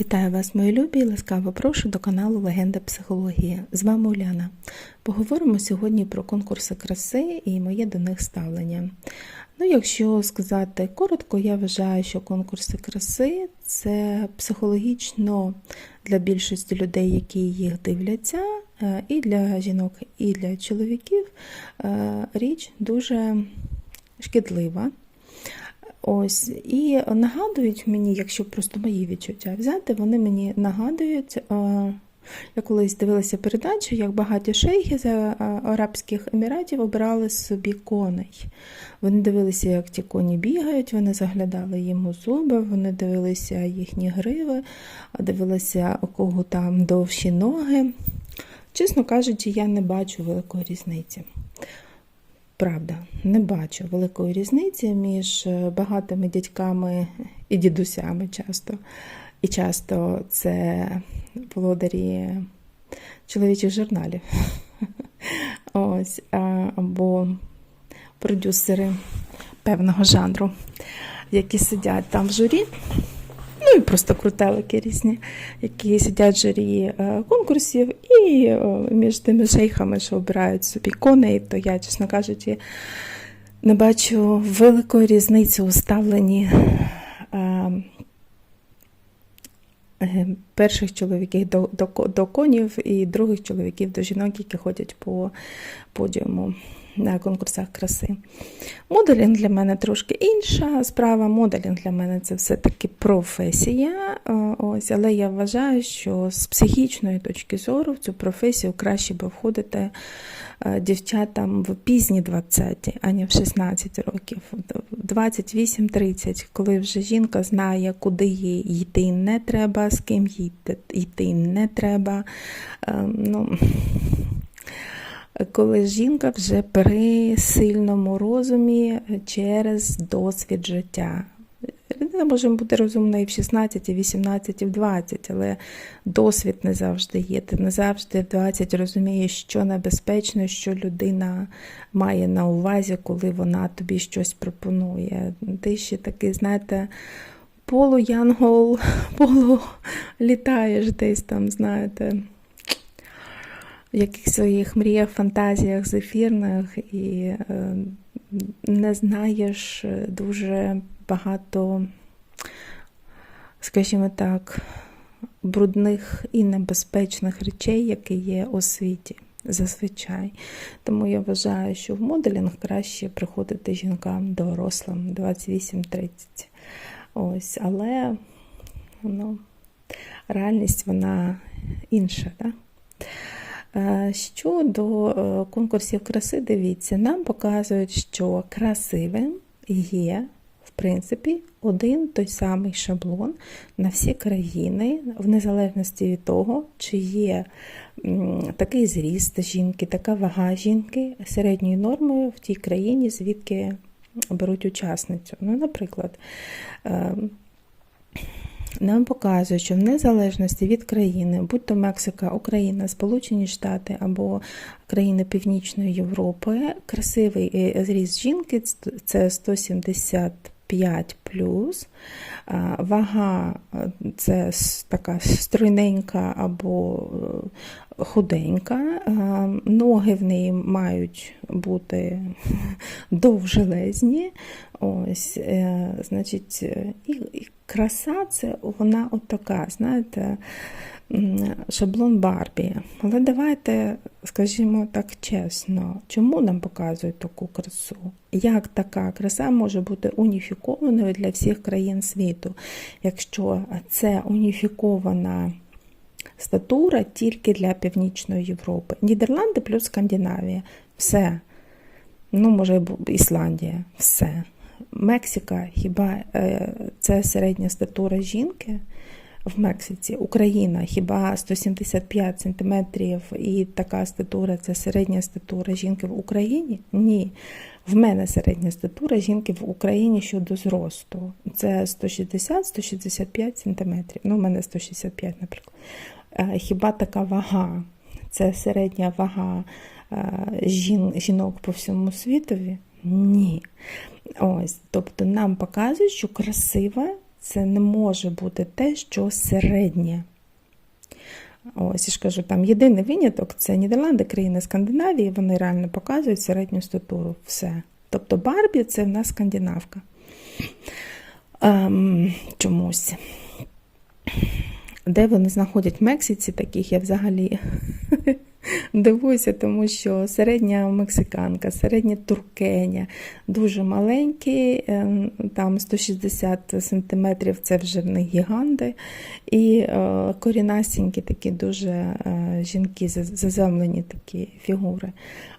Вітаю вас, мої любі, і ласкаво прошу до каналу Легенда психології. З вами Уляна. Поговоримо сьогодні про конкурси краси і моє до них ставлення. Ну, якщо сказати коротко, я вважаю, що конкурси краси це психологічно для більшості людей, які їх дивляться, е, і для жінок, і для чоловіків е, річ дуже шкідлива. Ось, і нагадують мені, якщо просто мої відчуття взяти, вони мені нагадують. Я колись дивилася передачу, як багаті шейхи з Арабських Еміратів обирали собі коней. Вони дивилися, як ті коні бігають, вони заглядали їм у зуби, вони дивилися їхні гриви, дивилися, у кого там довші ноги. Чесно кажучи, я не бачу великої різниці. Правда, не бачу великої різниці між багатими дядьками і дідусями часто. І часто це володарі чоловічих журналів. Ось, або продюсери певного жанру, які сидять там в журі. Ну і просто крутелики різні, які сидять в журі конкурсів, і між тими шейхами, що обирають собі коней, то я, чесно кажучи, не бачу великої різниці у ставленні перших чоловіків до, до, до конів і других чоловіків до жінок, які ходять по подіуму на конкурсах краси. Моделінг для мене трошки інша справа. Моделінг для мене це все-таки професія. Ось, Але я вважаю, що з психічної точки зору в цю професію краще би входити дівчатам в пізні 20, ані в 16 років, 28-30, коли вже жінка знає, куди їй йти не треба, з ким їй йти не треба. Ну, коли жінка вже при сильному розумі через досвід життя. Людина може бути розумна і в 16, і в 18, і в 20, але досвід не завжди є. Ти не завжди в 20 розумієш, що небезпечно, що людина має на увазі, коли вона тобі щось пропонує. Ти ще такий, знаєте, полуянгол, полулітаєш десь там, знаєте в яких своїх мріях, фантазіях зефірних і е, не знаєш дуже багато, скажімо так, брудних і небезпечних речей, які є у світі. Зазвичай. Тому я вважаю, що в моделінг краще приходити жінкам дорослим 28-30. Ось, Але ну, реальність вона інша. Так? Щодо е, конкурсів краси, дивіться, нам показують, що красивим є, в принципі, один той самий шаблон на всі країни, в незалежності від того, чи є такий зріст жінки, така вага жінки середньою нормою в тій країні, звідки беруть учасницю. Ну, Наприклад, ем, нам показує, що в незалежності від країни, будь то Мексика, Україна, Сполучені Штати або країни Північної Європи, красивий зріст жінки це 175 плюс. Вага це така стройненька або е, худенька, ноги в неї мають бути довжелезні. Ось, е, значить, і, і краса це вона от така, знаєте, шаблон Барбі. Але давайте, скажімо так чесно, чому нам показують таку красу? Як така краса може бути уніфікованою для всіх країн світу, якщо це уніфікована статура тільки для Північної Європи? Нідерланди плюс Скандинавія. Все. Ну, може, Ісландія, все. Мексика, хіба е, це середня статура жінки в Мексиці? Україна хіба 175 см і така статура це середня статура жінки в Україні? Ні. В мене середня статура жінки в Україні щодо зросту. Це 160-165 см. Ну, в мене 165, наприклад. Е, хіба така вага? Це середня вага е, жінок по всьому світові? Ні. Ось, Тобто нам показують, що красива це не може бути те, що середнє. Ось я ж кажу, там єдиний виняток це Нідерланди, країни Скандинавії, вони реально показують середню статуру. Все. Тобто Барбі це в нас скандинавка. Ем, чомусь. Де вони знаходять? Мексиці таких, я взагалі дивуюся, тому що середня мексиканка, середня туркеня, дуже маленькі, ем, там 160 сантиметрів це вже в них гіганти, і е, корінасінькі такі дуже е, жінки, заземлені такі фігури.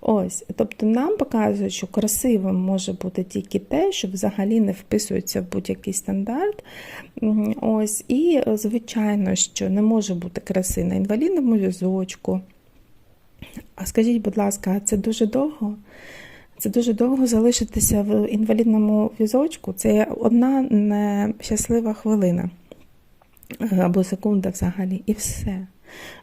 Ось, тобто нам показують, що красивим може бути тільки те, що взагалі не вписується в будь-який стандарт. Ось, і е, звичайно, що не може бути краси на інвалідному візочку. А скажіть, будь ласка, це дуже довго? Це дуже довго залишитися в інвалідному візочку. Це одна нещаслива хвилина е, або секунда взагалі, і все.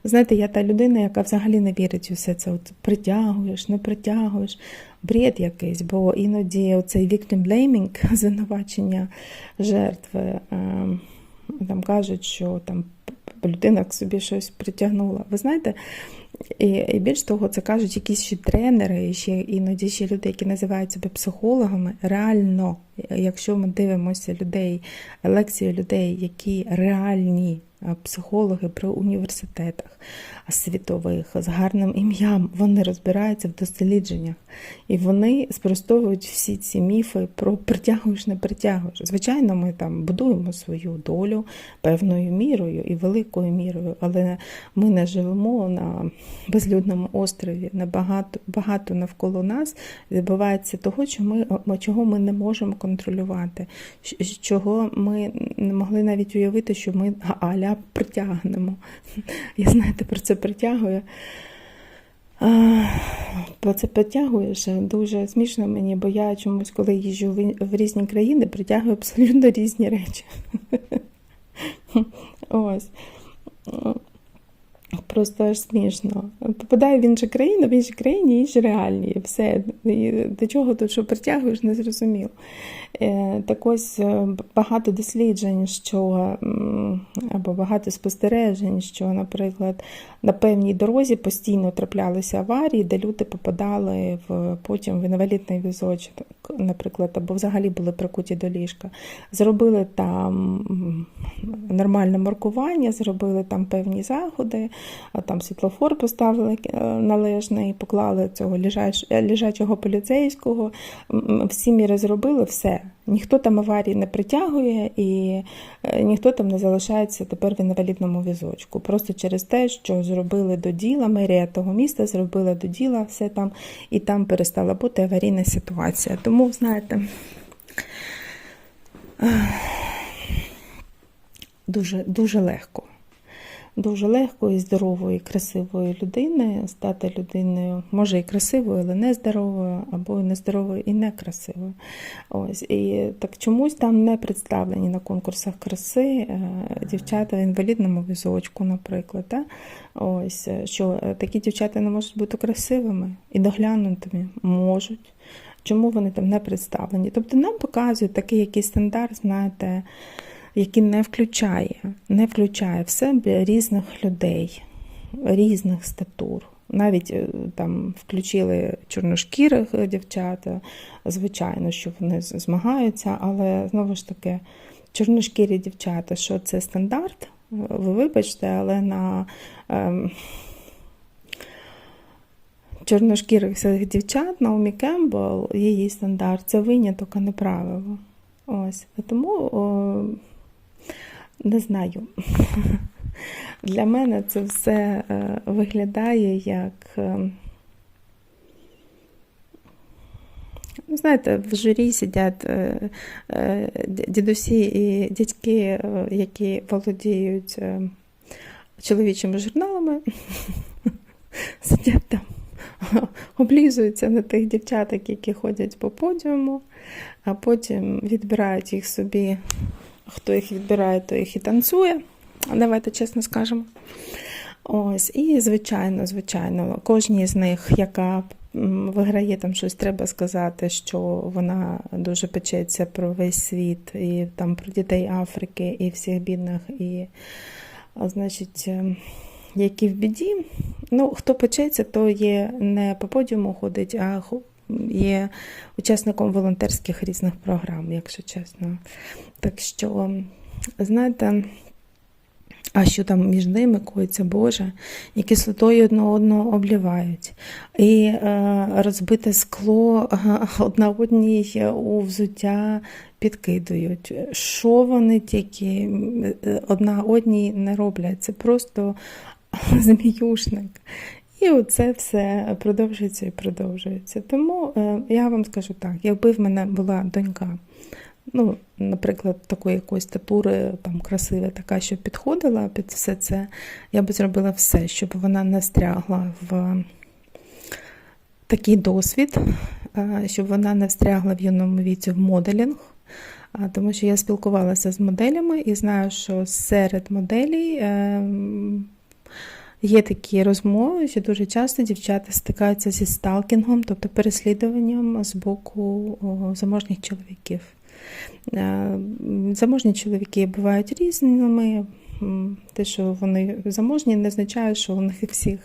Знаєте, я та людина, яка взагалі не вірить у все це. От притягуєш, не притягуєш. Бред якийсь, бо іноді оцей victim blaming, звинувачення жертви, ем, там кажуть, що там людина к собі щось притягнула. Ви знаєте, і, і більш того, це кажуть якісь ще тренери, і ще іноді ще люди, які називають себе психологами. Реально, якщо ми дивимося людей, лекції людей, які реальні психологи при університетах світових з гарним ім'ям, вони розбираються в дослідженнях, і вони спростовують всі ці міфи про притягуєш, не притягуєш. Звичайно, ми там будуємо свою долю певною мірою і великою мірою, але ми не живемо на безлюдному острові. Набагато багато навколо нас відбувається того, чого ми не можемо контролювати, чого ми не могли навіть уявити, що ми аля притягнемо. Я знаєте, про це притягую. А, бо це притягуєш дуже смішно мені, бо я чомусь, коли їжджу в різні країни, притягую абсолютно різні речі. Ось. Просто аж смішно. Попадаю в іншу країну, в іншій країні інші реальні. Все. І до чого тут що притягуєш, не зрозуміло. Е, Так ось е, багато досліджень, що або багато спостережень, що, наприклад, на певній дорозі постійно траплялися аварії, де люди попадали в потім в інвалідний візочок, наприклад, або взагалі були прикуті до ліжка. Зробили там нормальне маркування, зробили там певні заходи, там світлофор поставили е, належний, поклали цього лежач, лежачого поліцейського. Всі міри зробили, все. Ніхто там аварії не притягує і е, ніхто там не залишається тепер в інвалідному візочку. Просто через те, що зробили до діла, мерія того міста зробила до діла все там, і там перестала бути аварійна ситуація. Тому, знаєте, дуже, дуже легко. Дуже легко і здорової, красивої людини стати людиною, може і красивою, але не здоровою, або і нездоровою, і некрасивою. Ось і так чомусь там не представлені на конкурсах краси е, дівчата в інвалідному візочку, наприклад. Да? Ось що е, такі дівчата не можуть бути красивими і доглянутими можуть. Чому вони там не представлені? Тобто нам показують такий якийсь стандарт, знаєте який не включає, не включає в себе різних людей, різних статур. Навіть е, там включили чорношкірих дівчат, звичайно, що вони змагаються, але знову ж таки, чорношкірі дівчата, що це стандарт, ви вибачте, але на ем, чорношкірих дівчат Наомі Кембл, її стандарт це виняток, а не правило. Ось. Тому о, не знаю. Для мене це все е, виглядає як. е, Ну, знаєте, в журі сидять е, дідусі і дядьки, які володіють чоловічими журналами, сидять там, облізуються на тих дівчаток, які ходять по подіуму, а потім відбирають їх собі. Хто їх відбирає, то їх і танцює. Давайте чесно скажемо. Ось, і звичайно, звичайно, кожній з них, яка виграє там щось, треба сказати, що вона дуже печеться про весь світ, і там про дітей Африки, і всіх бідних, і, значить, е, які в біді. Ну, хто печеться, то є не по подіуму ходить, а є учасником волонтерських різних програм, якщо чесно. Так що, знаєте, а що там між ними коїться Боже, і кислотою одне одного облівають, і е, розбите скло одна одній у взуття підкидують. Що вони тільки е, одна одній не роблять? Це просто зміюшник. І оце все продовжується і продовжується. Тому е, я вам скажу так: якби в мене була донька, ну, наприклад, такої якоїсь статури, там красива, така, що підходила під все це, я би зробила все, щоб вона не встрягла в такий досвід, е, щоб вона не встрягла в юному віці в моделінг. Тому що я спілкувалася з моделями і знаю, що серед моделей е, є такі розмови, що дуже часто дівчата стикаються зі сталкінгом, тобто переслідуванням з боку о, заможних чоловіків. Е, Заможні чоловіки бувають різними. Те, що вони заможні, не означає, що у них всіх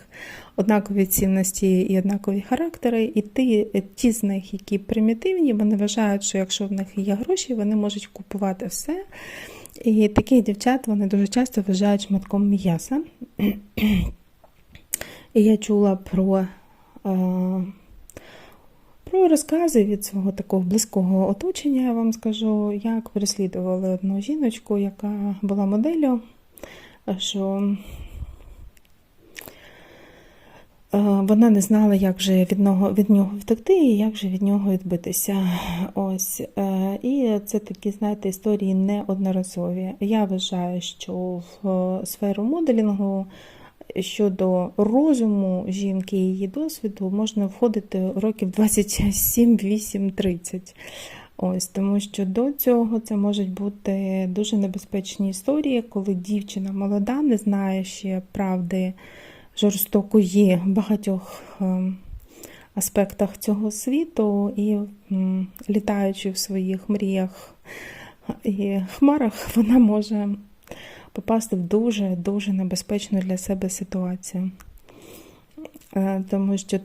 однакові цінності і однакові характери. І ті, ті з них, які примітивні, вони вважають, що якщо в них є гроші, вони можуть купувати все. І таких дівчат вони дуже часто вважають шматком м'яса. І я чула про, про розкази від свого такого близького оточення, я вам скажу, як переслідували одну жіночку, яка була моделлю, що вона не знала, як же від нього, від нього втекти і як же від нього відбитися. Ось. е, І це такі, знаєте, історії неодноразові. Я вважаю, що в е, сферу моделінгу щодо розуму жінки і її досвіду можна входити років 27, 8, 30. Ось, тому що до цього це можуть бути дуже небезпечні історії, коли дівчина молода не знає ще правди жорстокої в багатьох ем, аспектах цього світу і літаючи в своїх мріях і хмарах, вона може попасти в дуже-дуже небезпечну для себе ситуацію. Е, Тому що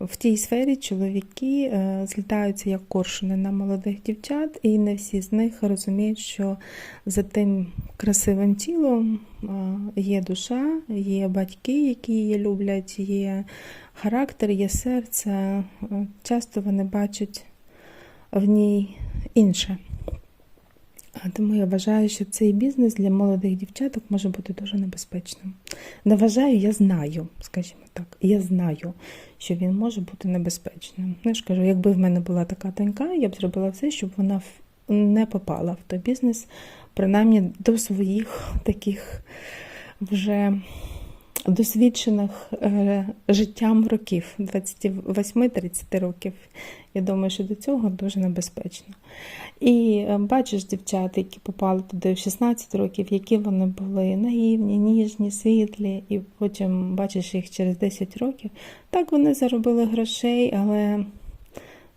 в тій сфері чоловіки е, злітаються як коршуни на молодих дівчат, і не всі з них розуміють, що за тим красивим тілом е, є душа, є батьки, які її люблять, є характер, є серце. Часто вони бачать в ній інше. Тому я вважаю, що цей бізнес для молодих дівчаток може бути дуже небезпечним. Не вважаю, я знаю, скажімо так, я знаю, що він може бути небезпечним. Я ж кажу, якби в мене була така донька, я б зробила все, щоб вона не попала в той бізнес, принаймні до своїх таких вже досвідчених е, життям років, 28-30 років. Я думаю, що до цього дуже небезпечно. І е, бачиш дівчат, які попали туди в 16 років, які вони були наївні, ніжні, світлі, і потім бачиш їх через 10 років. Так вони заробили грошей, але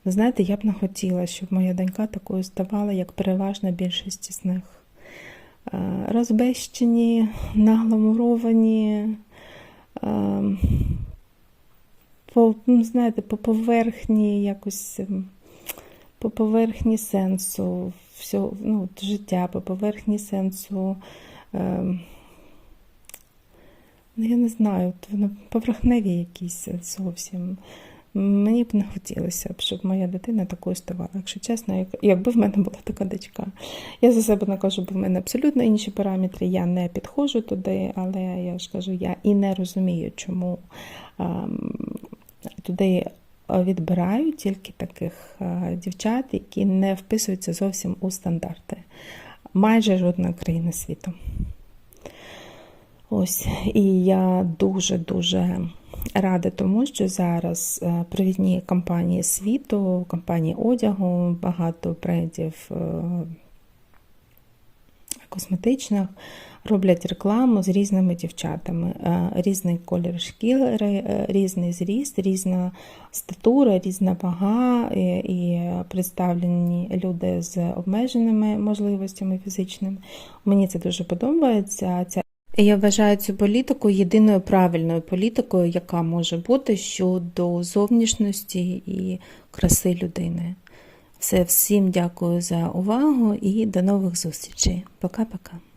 знаєте, я б не хотіла, щоб моя донька такою ставала, як переважна більшість з них. Е, Розбещені, нагламуровані, е, по, ну, знаєте, по поверхні якось. ем, по поверхні сенсу всього, ну, життя, по поверхні сенсу. Е, ну, я не знаю, воно поверхневі якісь зовсім. Мені б не хотілося б, щоб моя дитина такою ставала. Якщо чесно, як, якби в мене була така дочка. Я за себе не кажу, бо в мене абсолютно інші параметри, я не підходжу туди, але я ж кажу, я і не розумію, чому ем, туди відбирають тільки таких е, дівчат, які не вписуються зовсім у стандарти. Майже жодної країни світу. Ось, і я дуже-дуже рада тому, що зараз е, провідні компанії світу, компанії одягу, багато брендів е, косметичних роблять рекламу з різними дівчатами. Е, Різний колір шкіри, різний зріст, різна статура, різна вага і представлені люди з обмеженими можливостями фізичними. Мені це дуже подобається. Ця я вважаю цю політику єдиною правильною політикою, яка може бути щодо зовнішності і краси людини. Все, всім дякую за увагу і до нових зустрічей. Пока-пока.